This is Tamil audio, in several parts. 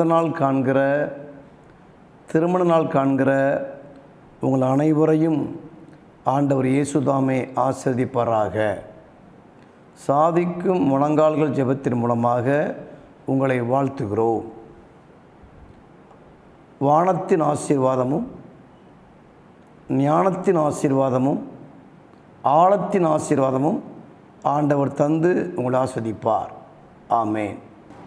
பிறந்த நாள் காண்கிற திருமண நாள் காண்கிற உங்கள் அனைவரையும் ஆண்டவர் இயேசுதாமே ஆசிரதிப்பாராக சாதிக்கும் முழங்கால்கள் ஜெபத்தின் மூலமாக உங்களை வாழ்த்துகிறோம். வானத்தின் ஆசீர்வாதமும் ஞானத்தின் ஆசீர்வாதமும் ஆழத்தின் ஆசீர்வாதமும் ஆண்டவர் தந்து உங்களை ஆஸ்வதிப்பார் ஆமேன்.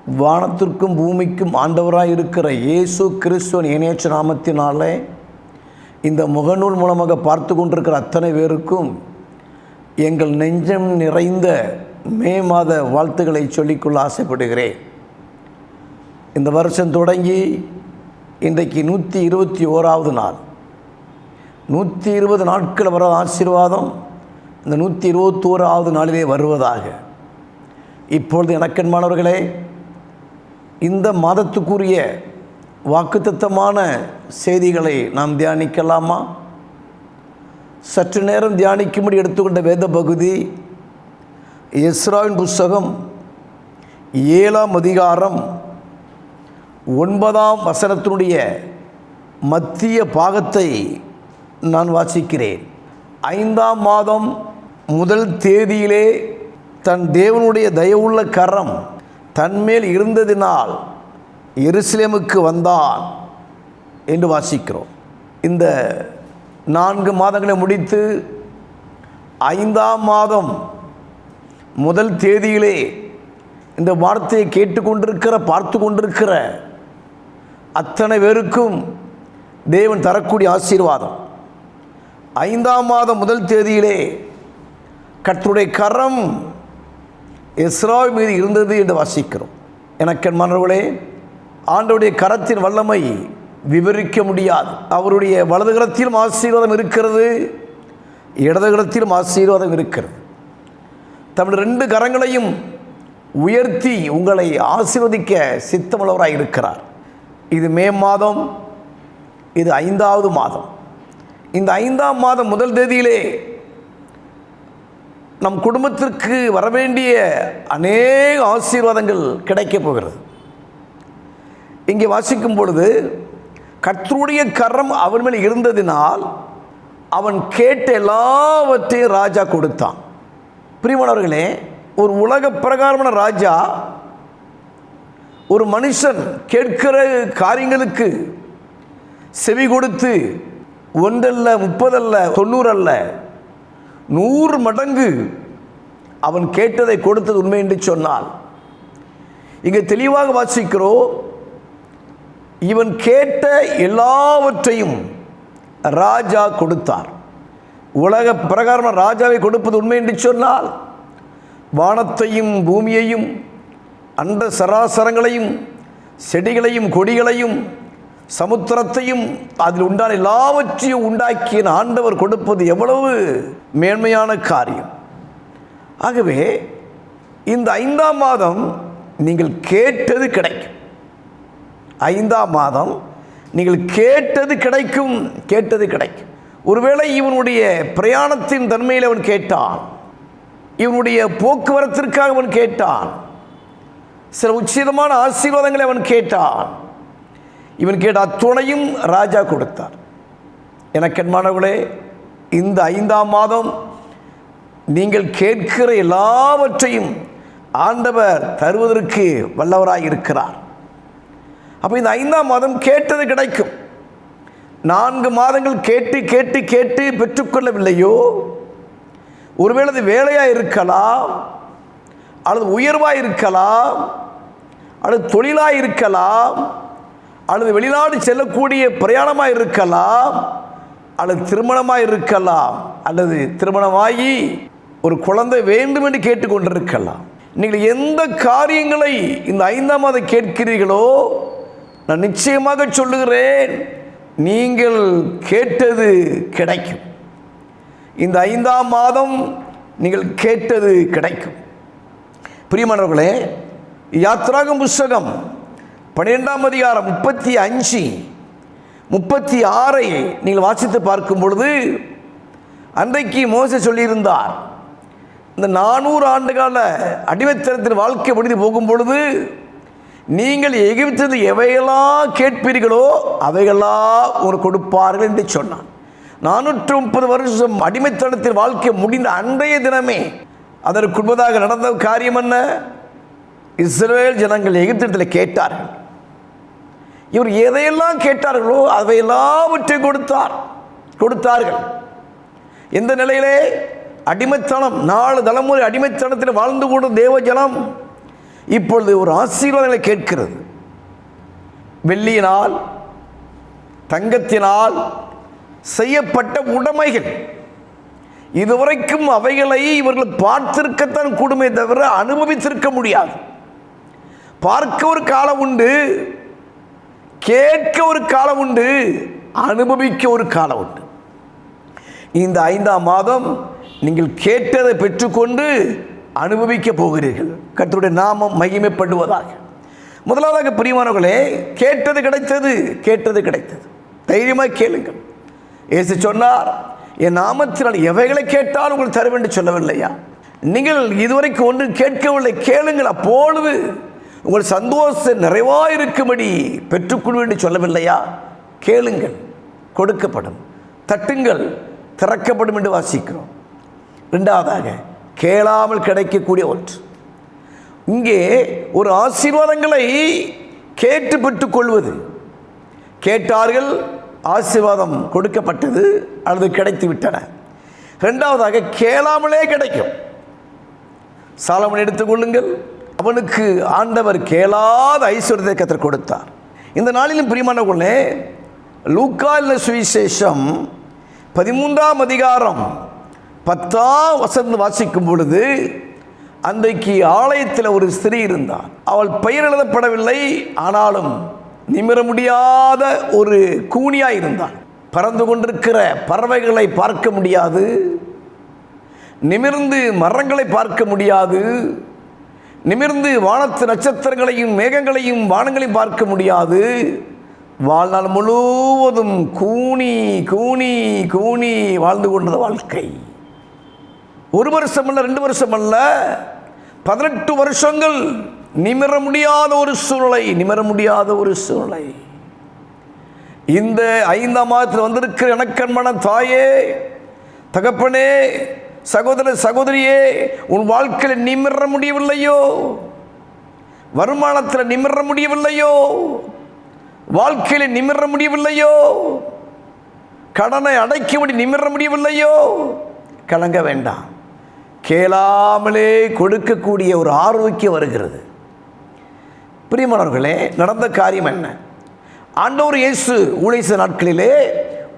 வானத்திற்கும் பூமிக்கும் ஆண்டவராக இருக்கிற இயேசு கிறிஸ்துவன் இணையச்ச நாமத்தினாலே இந்த முகநூல் மூலமாக பார்த்து கொண்டிருக்கிற அத்தனை பேருக்கும் எங்கள் நெஞ்சம் நிறைந்த மே மாத வாழ்த்துக்களை சொல்லிக்கொள்ள ஆசைப்படுகிறேன். இந்த வருஷம் தொடங்கி இன்றைக்கு நூற்றி இருபத்தி ஓராவது நாள். நூற்றி இருபது நாட்கள் வர ஆசீர்வாதம் இந்த நூற்றி இருபத்தோராவது நாளிலே வருவதாக. இப்பொழுது எனக்கன்மானவர்களே இந்த மாதத்துக்குரிய வாக்குத்தத்தமான செய்திகளை நாம் தியானிக்கலாமா? சற்று நேரம் தியானிக்கும்படி எடுத்துக்கொண்ட வேத பகுதி எஸ்ராவின் புஸ்தகம் ஏழாம் அதிகாரம் ஒன்பதாம் வசனத்தினுடைய மத்திய பாகத்தை நான் வாசிக்கிறேன். ஐந்தாம் மாதம் முதல் தேதியிலே தன் தேவனுடைய தயவுள்ள கரம் தன்மேல் இருந்ததினால் எருசலேமுக்கு வந்தான் என்று வாசிக்கிறோம். இந்த நான்கு மாதங்களை முடித்து ஐந்தாம் மாதம் முதல் தேதியிலே இந்த வார்த்தையை கேட்டுக்கொண்டிருக்கிற பார்த்து கொண்டிருக்கிற அத்தனை பேருக்கும் தேவன் தரக்கூடிய ஆசீர்வாதம். ஐந்தாம் மாதம் முதல் தேதியிலே கற்றுடைய கரம் இஸ்ராய் மீது இருந்தது என்று வாசிக்கிறோம். எனக்கன் மன்னர்களே ஆண்டவுடைய கரத்தின் வல்லமை விவரிக்க முடியாது. அவருடைய வலதுகரத்திலும் ஆசீர்வாதம் இருக்கிறது இடதுகரத்திலும் ஆசீர்வாதம் இருக்கிறது. தமிழ் ரெண்டு கரங்களையும் உயர்த்தி உங்களை ஆசீர்வதிக்க சித்தமுள்ளவராக இருக்கிறார். இது மே மாதம் இது ஐந்தாவது மாதம். இந்த ஐந்தாம் மாதம் முதல் தேதியிலே நம் குடும்பத்திற்கு வரவேண்டிய அநேக ஆசீர்வாதங்கள் கிடைக்கப் போகிறது. இங்கே வாசிக்கும் பொழுது கர்த்தருடைய கரம் அவன் மேல் இருந்ததினால் அவன் கேட்ட எல்லாவற்றையும் ராஜா கொடுத்தான். பிரிமணவர்களே ஒரு உலக பிரகாரமான ராஜா ஒரு மனுஷன் கேட்கிற காரியங்களுக்கு செவி கொடுத்து ஒன்றல்ல முப்பதல்ல தொண்ணூறு அல்ல நூறு மடங்கு அவன் கேட்டதை கொடுத்தது உண்மை என்று சொன்னால். இங்கே தெளிவாக வாசிக்கிறோம். இவன் கேட்ட எல்லாவற்றையும் ராஜா கொடுத்தார். உலக பிரகாரம் ராஜாவை கொடுப்பது உண்மை என்று சொன்னால் வானத்தையும் பூமியையும் அண்ட சராசரங்களையும் செடிகளையும் கொடிகளையும் சமுத்திரத்தையும் அதில் உண்டான எல்லாவற்றையும் உண்டாக்கிய ஆண்டவர் கொடுப்பது எவ்வளவு மேன்மையான காரியம். ஆகவே இந்த ஐந்தாம் மாதம் நீங்கள் கேட்டது கிடைக்கும். ஐந்தாம் மாதம் நீங்கள் கேட்டது கிடைக்கும் கேட்டது கிடைக்கும். ஒருவேளை இவனுடைய பிரயாணத்தின் தன்மையில் அவன் கேட்டான். இவனுடைய போக்குவரத்திற்காக அவன் கேட்டான். சில உச்சிதமான ஆசீர்வாதங்களை அவன் கேட்டான். இவன் கேட்ட அத்துணையும் ராஜா கொடுத்தார். எனக்கென்மானவர்களே இந்த ஐந்தாம் மாதம் நீங்கள் கேட்கிற எல்லாவற்றையும் ஆண்டவர் தருவதற்கு வல்லவராக இருக்கிறார். அப்போ இந்த ஐந்தாம் மாதம் கேட்டது கிடைக்கும். நான்கு மாதங்கள் கேட்டு கேட்டு கேட்டு பெற்றுக்கொள்ளவில்லையோ? ஒருவேளை அது வேலையாக இருக்கலாம் அல்லது உயர்வாக இருக்கலாம் அல்லது தொழிலாக இருக்கலாம் அல்லது வெளிநாடு செல்லக்கூடிய பிரயாணமாக இருக்கலாம் அல்லது திருமணமாக இருக்கலாம் அல்லது திருமணமாகி ஒரு குழந்தை வேண்டும் என்று கேட்டுக்கொண்டிருக்கலாம். நீங்கள் எந்த காரியங்களை இந்த ஐந்தாம் மாதம் கேட்கிறீர்களோ நான் நிச்சயமாக சொல்லுகிறேன் நீங்கள் கேட்டது கிடைக்கும். இந்த ஐந்தாம் மாதம் நீங்கள் கேட்டது கிடைக்கும். பிரியமானவர்களே யாத்ராகம் புஸ்தகம் பன்னிரெண்டாம் அதிகாரம் முப்பத்தி அஞ்சு முப்பத்தி ஆறை நீங்கள் வாசித்து பார்க்கும் பொழுது அன்றைக்கு மோச சொல்லியிருந்தார் இந்த நானூறு ஆண்டுகால அடிமைத்தனத்தின் வாழ்க்கை முடிந்து போகும் பொழுது நீங்கள் எகிப்தது எவையெல்லாம் கேட்பீர்களோ அவைகளெல்லாம் உங்களுக்கு கொடுப்பார்கள் என்று சொன்னான். நானூற்று முப்பது வருஷம் அடிமைத்தனத்தில் வாழ்க்கை முடிந்த அன்றைய தினமே அதற்கு முன்பதாக நடந்த காரியம் என்ன? இஸ்ரேல் ஜனங்கள் எகிப்திடத்தில் கேட்டார்கள். இவர் எதையெல்லாம் கேட்டார்களோ அதை எல்லாவற்றை கொடுத்தார். கொடுத்தார்கள். இந்த நிலையிலே? அடிமைத்தனம். நாலு தலைமுறை அடிமைத்தனத்தில் வாழ்ந்து கொண்ட தேவஜனம் இப்பொழுது ஒரு ஆசீர்வாதங்களை கேட்கிறது. வெள்ளியினால் தங்கத்தினால் செய்யப்பட்ட உடைமைகள். இதுவரைக்கும் அவைகளை இவர்கள் பார்த்திருக்கத்தான் கூடுமே தவிர அனுபவித்திருக்க முடியாது. பார்க்க ஒரு காலம் உண்டு. கேட்க ஒரு காலம் உண்டு அனுபவிக்க ஒரு காலம் உண்டு. இந்த ஐந்தாம் மாதம் நீங்கள் கேட்டதை பெற்றுக்கொண்டு அனுபவிக்க போகிறீர்கள். கத்தருடைய நாமம் மகிமைப்படுவதாக. முதலாவதாக பிரியமானவர்களே கேட்டது கிடைத்தது கேட்டது கிடைத்தது. தைரியமாக கேளுங்கள். ஏசு சொன்னார் என் நாமத்தினால் எவைகளை கேட்டாலும் உங்களுக்கு தருவேன் என்று சொல்லவில்லையா? நீங்கள் இதுவரைக்கும் ஒன்று கேட்கவில்லை கேளுங்கள் அப்பொழுது. உங்கள் சந்தோஷம் நிறைவாக இருக்கும்படி பெற்றுக்கொள்வேன் என்று சொல்லவில்லையா? கேளுங்கள் கொடுக்கப்படும். தட்டுங்கள் திறக்கப்படும் என்று வாசிக்கிறோம். ரெண்டாவதாக கேளாமல் கிடைக்கக்கூடிய ஒன்று. இங்கே ஒரு ஆசீர்வாதங்களை கேட்டு பெற்றுக்கொள்வது. கேட்டார்கள் ஆசீர்வாதம் கொடுக்கப்பட்டது அல்லது கிடைத்து விட்டன ரெண்டாவதாக கேளாமலே கிடைக்கும். சாலமன் எடுத்துக்கொள்ளுங்கள் அவனுக்கு ஆண்டவர் கேளாத ஐஸ்வர்யத்தை கத்தர் கொடுத்தார். இந்த நாளிலும் பிரியமானவர்களே லூக்கா இல்ல சுவிசேஷம் பதிமூன்றாம் அதிகாரம் பத்தாம் வசந்து வாசிக்கும் பொழுது அன்றைக்கு ஆலயத்தில் ஒரு ஸ்திரீ இருந்தார் அவள் பெயர் எழுதப்படவில்லை ஆனாலும் நிமிர முடியாத ஒரு கூனியாக இருந்தாள் பறந்து கொண்டிருக்கிற பறவைகளை பார்க்க முடியாது நிமிர்ந்து மரங்களை பார்க்க முடியாது நிமிர்ந்து வானத்து நட்சத்திரங்களையும் மேகங்களையும் வானங்களையும் பார்க்க முடியாது. வாழ்நாள் முழுவதும் கூனி கூனி கூனி வாழ்ந்து கொண்டது வாழ்க்கை. ஒரு வருஷம் அல்ல ரெண்டு வருஷம் அல்ல. பதினெட்டு வருஷங்கள் நிமிர முடியாத ஒரு சூழ்நிலை நிமிர முடியாத ஒரு சூழ்நிலை. இந்த ஐந்தாம் மாதத்தில் வந்திருக்கிற எனக்கண்மன தாயே தகப்பனே சகோதர சகோதரியே உன் வாழ்க்கையில் நிமிர முடியவில்லையோ? வருமானத்தில் நிமிர முடியவில்லையோ? வாழ்க்கையில் நிமிர முடியவில்லையோ? கடனை அடைக்க முடி நிமிர முடியவில்லையோ? கலங்க வேண்டாம். கேளாமலே கொடுக்கக்கூடிய ஒரு ஆரோக்கியம் வருகிறது. பிரியமானவர்களே நடந்த காரியம் என்ன? ஆண்டவர் இயேசு ஊழிச நாட்களிலே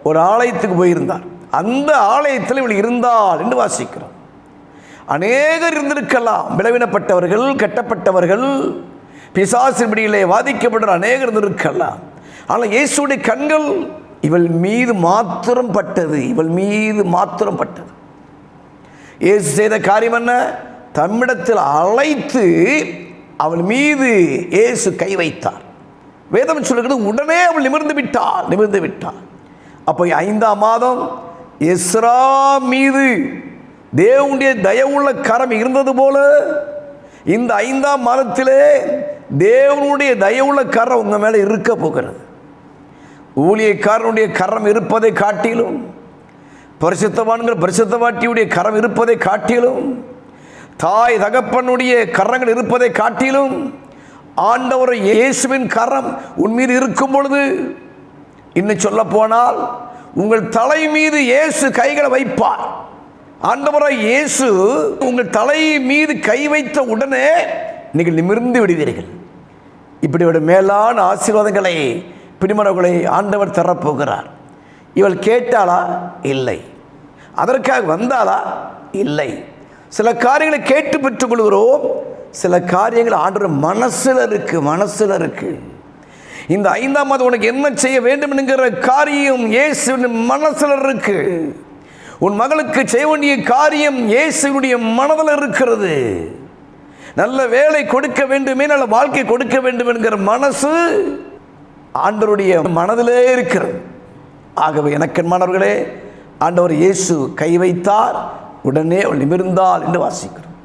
ஒரு ஆலயத்துக்கு போயிருந்தார். அந்த ஆலயத்தில் இவள் இருந்தாள் என்று வாசிக்கிறோம். அநேகர் இருந்திருக்கலாம் விளவினப்பட்டவர்கள் கட்டப்பட்டவர்கள் பிசாசிபடியிலே வாதிக்கப்படுற அநேகர் இருந்திருக்கலாம். ஆனால் இயேசுடைய கண்கள் இவள் மீது மாத்திரம் பட்டது இவள் மீது மாத்திரம் பட்டது. இயேசு செய்த காரியம் என்ன? தம்மிடத்தில் அழைத்து அவள் மீது இயேசு கை வைத்தார். வேதம் சொல்லுகிறது உடனே அவள் நிமிர்ந்து விட்டாள் நிமிர்ந்து விட்டாள். அப்போ ஐந்தாம் மாதம் எஸ்ரா மீது தேவனுடைய தயவுள்ள கரம் இருந்தது போல இந்த ஐந்தாம் மாதத்திலே தேவனுடைய தயவுள்ள கரம் உங்கள் மேலே இருக்க போகிறது. ஊழியக்காரனுடைய கரம் இருப்பதை காட்டிலும் பரிசுத்தவான்கள் பரிசுத்தவாட்டியுடைய கரம் இருப்பதை காட்டிலும் தாய் தகப்பனுடைய கரங்கள் இருப்பதை காட்டிலும் ஆண்டவர் இயேசுவின் கரம் உன் மீது இருக்கும் பொழுது இன்னும் சொல்ல போனால் உங்கள் தலை மீது இயேசு கைகளை வைப்பார். ஆண்டவராய் இயேசு உங்கள் தலை மீது கை வைத்த உடனே நீங்கள் நிமிர்ந்து விடுவீர்கள். இப்படி ஒரு மேலான ஆசீர்வாதங்களை பிடிமரவுகளை ஆண்டவர் தரப்போகிறார். இவள் கேட்டாளா? இல்லை. அதற்காக வந்தாளா? இல்லை. சில காரியங்களை கேட்டு பெற்றுக்கொள்கிறோம். சில காரியங்கள் ஆண்டவர் மனசில் இருக்குது மனசில் இருக்குது இந்த ஐந்தாம் மாதம் உனக்கு என்ன செய்ய வேண்டும் என்கிற காரியம் இயேசுவின் மனசில் இருக்கு. உன் மகளுக்கு செய்ய வேண்டிய காரியம் இயேசுனுடைய மனதில் இருக்கிறது. நல்ல வேலை கொடுக்க வேண்டுமே நல்ல வாழ்க்கை கொடுக்க வேண்டும் என்கிற மனசு ஆண்டவருடைய மனதிலே இருக்கிறது. ஆகவே எனக்கு மாணவர்களே ஆண்டவர் இயேசு கை வைத்தார் உடனே அவள் நிமிர்ந்தாள் என்று வாசிக்கிறோம்.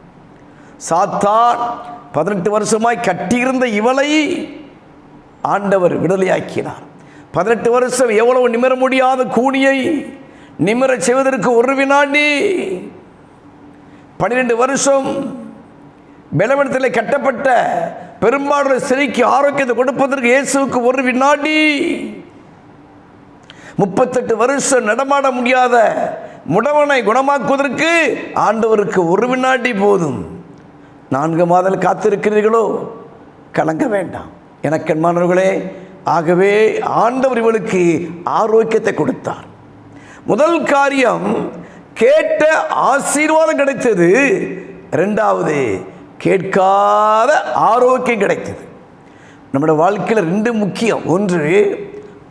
சாத்தான் பதினெட்டு வருஷமாய் கட்டியிருந்த இவளை ஆண்டவர் விடுதலையாக்கினார். பதினெட்டு வருஷம் எவ்வளவு நிமிர முடியாத கூனியை நிமிர செய்வதற்கு ஒரு வினாடி. பன்னிரெண்டு வருஷம் பலவனத்தில் கட்டப்பட்ட பெரும்பாலான சிறைக்கு ஆரோக்கியத்தை கொடுப்பதற்கு இயேசுவுக்கு ஒரு வினாடி. முப்பத்தெட்டு வருஷம் நடமாட முடியாத முடவனை குணமாக்குவதற்கு ஆண்டவருக்கு ஒரு வினாடி போதும். நான்கு மாதம் காத்திருக்கிறீர்களோ? கலங்க வேண்டாம். எனக்கண்மானவர்களே ஆகவே ஆண்டவர் இவளுக்கு ஆரோக்கியத்தை கொடுத்தார். முதல் காரியம் கேட்ட ஆசீர்வாதம் கிடைத்தது. ரெண்டாவது கேட்காத ஆரோக்கியம் கிடைத்தது. நம்முடைய வாழ்க்கையில் ரெண்டு முக்கியம். ஒன்று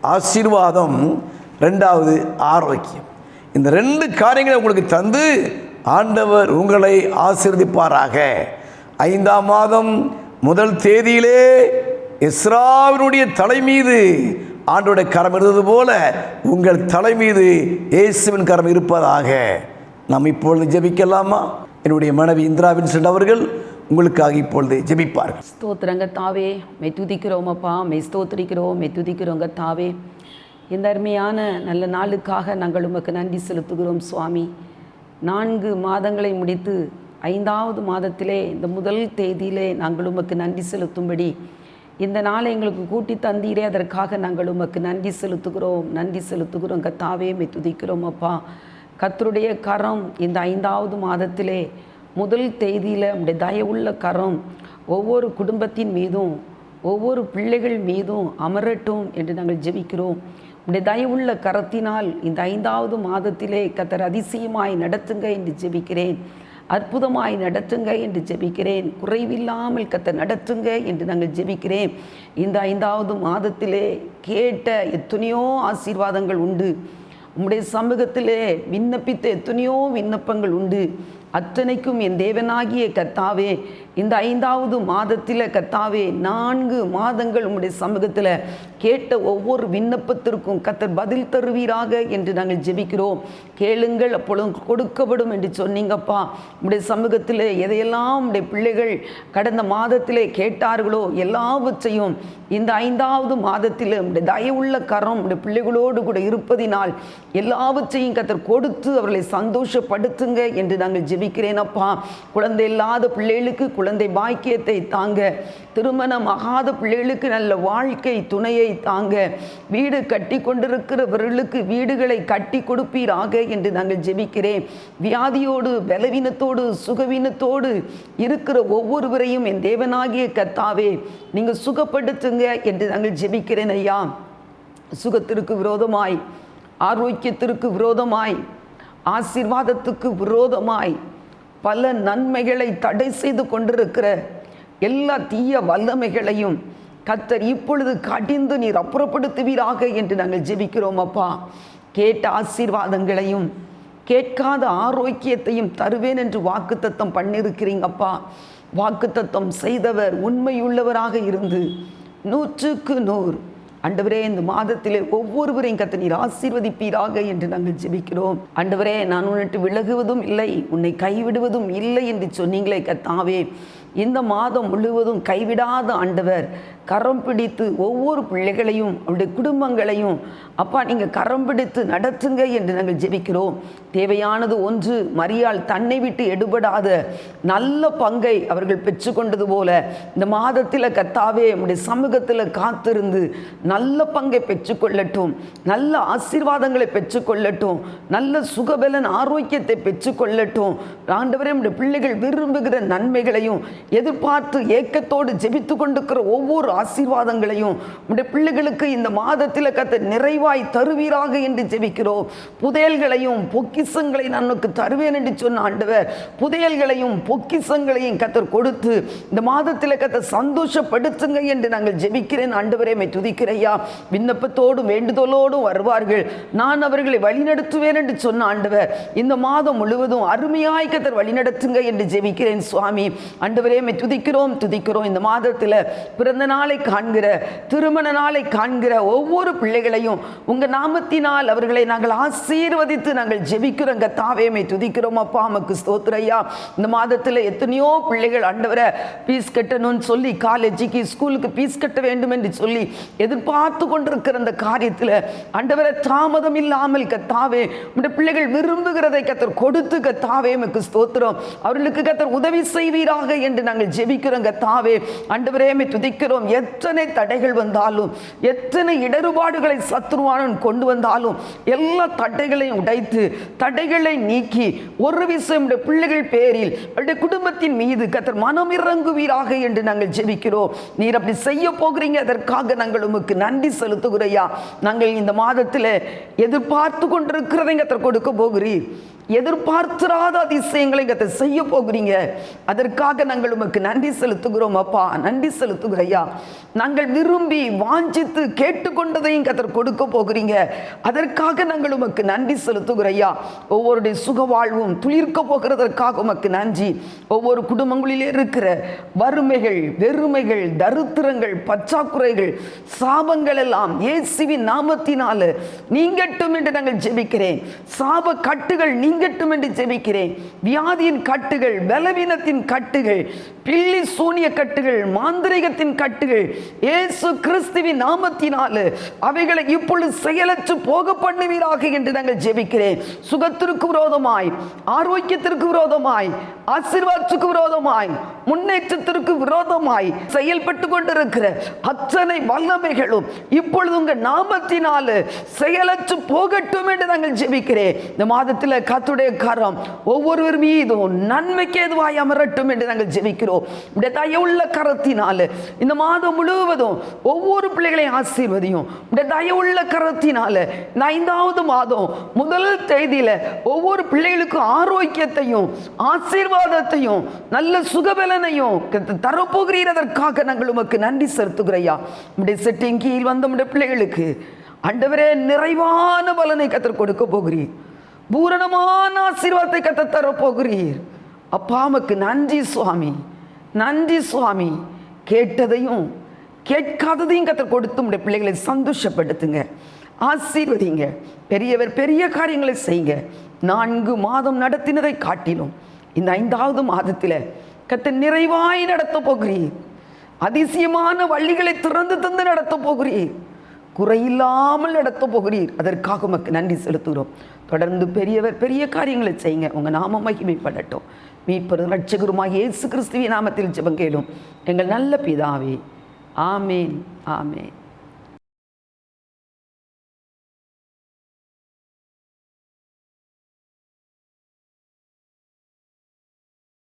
ஆசீர்வாதம். ரெண்டாவது ஆரோக்கியம். இந்த ரெண்டு காரியங்களை உங்களுக்கு தந்து ஆண்டவர் உங்களை ஆசீர்வதிப்பாராக. ஐந்தாம் மாதம் முதல் தேதியிலே இஸ்ராவினுடைய தலை மீது ஆண்டோட கரம் இருந்தது போல உங்கள் தலை மீது இயேசுவின் கரம் இருப்பதாக. நாம் இப்பொழுது ஜெபிக்கலாமா? என்னுடைய மனைவி இந்திராவின் சென்றவர்கள் உங்களுக்காக இப்பொழுது ஜெபிப்பார்கள். ஸ்தோத்திரங்க தாவே மெய் துதிக்கிறோம் அப்பா மெய் ஸ்தோத்திரிக்கிறோம் மெய் துதிக்கிறோங்க தாவே. இந்த அருமையான நல்ல நாளுக்காக நாங்கள் உமக்கு நன்றி செலுத்துகிறோம் சுவாமி. நான்கு மாதங்களை முடித்து ஐந்தாவது மாதத்திலே இந்த முதல் தேதியிலே நாங்கள் உமக்கு நன்றி செலுத்தும்படி இந்த நாளை எங்களுக்கு கூட்டி தந்தீரே. அதற்காக நாங்கள் உமக்கு நன்றி செலுத்துகிறோம். நன்றி செலுத்துகிறோம். கத்தாவே மெய் துதிக்கிறோம் அப்பா. கத்தருடைய கரம் இந்த ஐந்தாவது மாதத்திலே முதல் தேதியில் நம்முடைய தயவுள்ள கரம் ஒவ்வொரு குடும்பத்தின் மீதும் ஒவ்வொரு பிள்ளைகள் மீதும் அமரட்டும் என்று நாங்கள் ஜெபிக்கிறோம். உடைய தயவுள்ள கரத்தினால் இந்த ஐந்தாவது மாதத்திலே கத்தர் அதிசயமாய் நடத்துங்க என்று ஜெபிக்கிறேன். அற்புதமாய் நடத்துங்க என்று ஜெபிக்கிறேன். குறைவில்லாமல் கத்த நடத்துங்க என்று நாங்கள் ஜெபிக்கிறேன். இந்த ஐந்தாவது மாதத்திலே கேட்ட எத்தனையோ ஆசீர்வாதங்கள் உண்டு. உம்முடைய சமூகத்திலே விண்ணப்பித்த எத்தனையோ விண்ணப்பங்கள் உண்டு. அத்தனைக்கும் என் தேவனாகிய கத்தாவே இந்த ஐந்தாவது மாதத்தில் கத்தாவே நான்கு மாதங்கள் உம்முடைய சமூகத்தில் கேட்ட ஒவ்வொரு விண்ணப்பத்திற்கும் கத்தர் பதில் தருவீராக என்று நாங்கள் ஜெபிக்கிறோம். கேளுங்கள் அப்பொழுது கொடுக்கப்படும் என்று சொன்னீங்கப்பா. உம்முடைய சமூகத்தில் எதையெல்லாம் உடைய பிள்ளைகள் கடந்த மாதத்திலே கேட்டார்களோ எல்லாவற்றையும் இந்த ஐந்தாவது மாதத்தில் உடைய தயவுள்ள கரம் உடைய பிள்ளைகளோடு கூட இருப்பதினால் எல்லாவற்றையும் கத்தர் கொடுத்து அவர்களை சந்தோஷப்படுத்துங்க என்று நாங்கள் ஜெபிக்கிறேன் அப்பா. குழந்தை இல்லாத பிள்ளைகளுக்கு குழந்தை பாக்கியத்தை தாங்க. திருமணம் ஆகாத பிள்ளைகளுக்கு நல்ல வாழ்க்கை துணையை தாங்க. வீடு கட்டி கொண்டிருக்கிறவர்களுக்கு வீடுகளை கட்டி கொடுப்பீராக என்று நாங்கள் ஜெபிக்கிறேன். வியாதியோடு பலவீனத்தோடு சுகவீனத்தோடு இருக்கிற ஒவ்வொருவரையும் என் தேவனாகிய கத்தாவே நீங்கள் சுகப்படுத்துங்க என்று நாங்கள் ஜெபிக்கிறேன் ஐயா. சுகத்திற்கு விரோதமாய் ஆரோக்கியத்திற்கு விரோதமாய் ஆசீர்வாதத்துக்கு விரோதமாய் பல நன்மைகளை தடை செய்து கொண்டிருக்கிற எல்லா தீய வல்லமைகளையும் கத்தர் இப்பொழுது கடிந்து நீர் அப்புறப்படுத்துவீராக என்று நாங்கள் ஜெபிக்கிறோம் அப்பா. கேட்ட ஆசீர்வாதங்களையும் கேட்காத ஆரோக்கியத்தையும் தருவேன் என்று வாக்குத்தத்தம் பண்ணியிருக்கிறீங்கப்பா வாக்குத்தத்தம் செய்தவர் உண்மையுள்ளவராக இருந்து நூற்றுக்கு நூறு. அண்டவரே இந்த மாதத்திலே ஒவ்வொருவரையும் கத்த நீர் ஆசீர்வதிப்பீராக என்று நாங்கள் ஜெபிக்கிறோம். அண்டவரே நான் உன்னிட்டு விலகுவதும் இல்லை உன்னை கைவிடுவதும் இல்லை என்று சொன்னீங்களே கத்தாவே இந்த மாதம் முழுவதும் கைவிடாத ஆண்டவர் கரம் பிடித்து ஒவ்வொரு பிள்ளைகளையும் அவருடைய குடும்பங்களையும் அப்பா நீங்கள் கரம் பிடித்து நடத்துங்க என்று நாங்கள் ஜெபிக்கிறோம். தேவையானது ஒன்று மரியாள் தன்னை விட்டு எடுபடாத நல்ல பங்கை அவர்கள் பெற்றுக்கொண்டது போல இந்த மாதத்தில் கத்தாவே நம்முடைய சமூகத்தில் காத்திருந்து நல்ல பங்கை பெற்றுக்கொள்ளட்டும் நல்ல ஆசீர்வாதங்களை பெற்றுக்கொள்ளட்டும் நல்ல சுகபலன் ஆரோக்கியத்தை பெற்றுக்கொள்ளட்டும். ஆண்டவரே நம்முடைய பிள்ளைகள் விரும்புகிற நன்மைகளையும் எதிர்பார்த்து ஏக்கத்தோடு ஜெபித்து கொண்டிருக்கிற ஒவ்வொரு ஆசீர்வாதங்களையும் உடைய பிள்ளைகளுக்கு இந்த மாதத்தில் கத்த நிறைவாய் தருவீராக என்று ஜெபிக்கிறோம். புதையல்களையும் பொக்கிசங்களை நன்னுக்கு தருவேன் என்று சொன்ன ஆண்டவர் புதையல்களையும் பொக்கிசங்களையும் கத்தர் கொடுத்து இந்த மாதத்தில் கத்த சந்தோஷப்படுத்துங்க என்று நாங்கள் ஜெபிக்கிறேன். ஆண்டவரே மை துதிக்கிறையா விண்ணப்பத்தோடும் வேண்டுதலோடும் வருவார்கள். நான் அவர்களை வழிநடத்துவேன் என்று சொன்ன ஆண்டவர் இந்த மாதம் முழுவதும் அருமையாய் கத்தர் வழிநடத்துங்க என்று ஜெபிக்கிறேன் சுவாமி. ஆண்டவரே மை துதிக்கிறோம் துதிக்கிறோம். இந்த மாதத்தில் பிறந்த நாள் நாளை காண்கிற திருமண நாளை காண்கிற ஒவ்வொரு பிள்ளைகளையும் உங்க நாமத்தினால் அவர்களை நாங்கள் ஆசீர்வதித்து நாங்கள் ஜெபிக்கிறோம். கத்தாவேமை துதிக்கிறோம். அப்பா அமக்கு ஸ்தோத்திரையா இந்த மாதத்தில் எத்தனையோ பிள்ளைகள் ஆண்டவரை பீஸ் கட்டணும்னு சொல்லி காலேஜுக்கு ஸ்கூலுக்கு பீஸ் கட்ட வேண்டும் என்று சொல்லி எதிர்பார்த்து கொண்டிருக்கிற அந்த காரியத்தில் ஆண்டவரை தாமதம் இல்லாமல் கத்தாவே உடைய பிள்ளைகள் விரும்புகிறதை கத்தர் கொடுத்து கத்தாவே எமக்கு ஸ்தோத்திரம். அவர்களுக்கு கத்தர் உதவி செய்வீராக என்று நாங்கள் ஜெபிக்கிறோம். கத்தாவே ஆண்டவரே துதிக்கிறோம். எத்தனை தடைகள் வந்தாலும் எத்தனை இடர்பாடுகளை சத்ருவானன் கொண்டு வந்தாலும் எல்லா தடைகளையும் உடைத்து தடைகளை நீக்கி ஒரு விஷயம் உடைய பிள்ளைகள் பேரில் அவருடைய குடும்பத்தின் மீது கத்தர் மனம் இறங்குவீராக என்று நாங்கள் ஜெபிக்கிறோம். நீர் அப்படி செய்ய போகிறீங்க அதற்காக நாங்கள் உமக்கு நன்றி செலுத்துகிறையா நாங்கள் இந்த மாதத்தில் எதிர்பார்த்து கொண்டிருக்கிறதை கத்தர் கொடுக்க போகிறீர். எதிர்பார்த்திராத அதிசயங்களை கத்தை செய்ய போகிறீங்க. அதற்காக நாங்கள் உமக்கு நன்றி செலுத்துகிறோம் அப்பா. நன்றி செலுத்துகிறையா நாங்கள் விரும்பி வாஞ்சித்து கேட்டுக்கொண்டதையும் கத்தர் கொடுக்க போகிறீங்க. அதற்காக நாங்கள் உமக்கு நன்றி செலுத்துகிறையா ஒவ்வொருடைய சுக வாழ்வும் துளிர்க்க போகிறதற்காக உமக்கு நன்றி. ஒவ்வொரு குடும்பங்களிலே இருக்கிற வறுமைகள் வெறுமைகள் தரித்திரங்கள் பச்சாக்குறைகள் சாபங்கள் எல்லாம் இயேசுவின் நாமத்தினால நீங்கட்டும் என்று நாங்கள் ஜெபிக்கிறேன். சாப கட்டுகள் நீங்கட்டும் என்று ஜெபிக்கிறேன். வியாதியின் கட்டுகள் பலவீனத்தின் கட்டுகள் பில்லி சூனிய கட்டுகள் மாந்திரிகத்தின் கட்டுகள் ஏசு கிறிஸ்துவின் நாமத்தினால அவைகளை இப்பொழுது செயலற்று போக பண்ணுவீராக என்று நாங்கள் ஜெபிக்கிறேன். சுகத்திற்கு விரோதமாய் ஆரோக்கியத்திற்கு விரோதமாய் ஆசீர்வாதத்துக்கு விரோதமாய் முன்னேற்றத்திற்கு விரோதமாய் செயல்பட்டு கொண்டிருக்கிற அத்தனை வல்லமைகளும் இப்பொழுது உங்க நாமத்தினால செயலற்று போகட்டும் என்று நாங்கள் ஜெபிக்கிறேன். இந்த மாதத்தில் கத்துடைய கரம் ஒவ்வொருவர் மீதும் நன்மைக்கு எதுவாய் அமரட்டும் என்று நாங்கள் ஜெபிக்கிறோம். உடைய தயவுள்ள கரத்தினால இந்த மாதம் முழுவதும் ஒவ்வொரு பிள்ளைகளையும் ஆசீர்வதியும். உடைய தயவுள்ள கரத்தினால இந்த ஐந்தாவது மாதம் முதல் தேதியில ஒவ்வொரு பிள்ளைகளுக்கும் ஆரோக்கியத்தையும் ஆசீர்வாதத்தையும் நல்ல சுகபலனையும் கர்த்தர் நாங்கள் உமக்கு நன்றி செலுத்துகிறையா உடைய செட்டின் கீழ் வந்த உடைய பிள்ளைகளுக்கு அண்டவரே நிறைவான பலனை கத்தர் கொடுக்க போகிறீர். பூரணமான ஆசீர்வாதத்தை கத்த தரப்போகிறீர். அப்பாமுக்கு நன்றி சுவாமி. நன்றி சுவாமி. கேட்டதையும் கேட்காததையும் கத்த கொடுத்து உடைய பிள்ளைகளை சந்தோஷப்படுத்துங்க. ஆசீர்வதிங்க. பெரியவர் பெரிய காரியங்களை செய்யுங்க. நான்கு மாதம் நடத்தினதை காட்டிலும் இந்த ஐந்தாவது மாதத்தில் கத்த நிறைவாய் நடத்த போகிறீர். அதிசயமான வள்ளிகளை திறந்து தந்து நடத்த போகிறீர். குறையில்லாமல் நடத்த போகிறீர். அதற்காக உமக்கு நன்றி செலுத்துகிறோம். தொடர்ந்து பெரியவர் பெரிய காரியங்களை செய்யுங்க. உங்கள் நாம மகிமைப்படட்டும். மீட்பரு ரட்சகருமாக இயேசு கிறிஸ்துவின் நாமத்தில் ஜெபம் கேளும். எங்கள் நல்ல பிதாவே ஆமேன் ஆமேன்.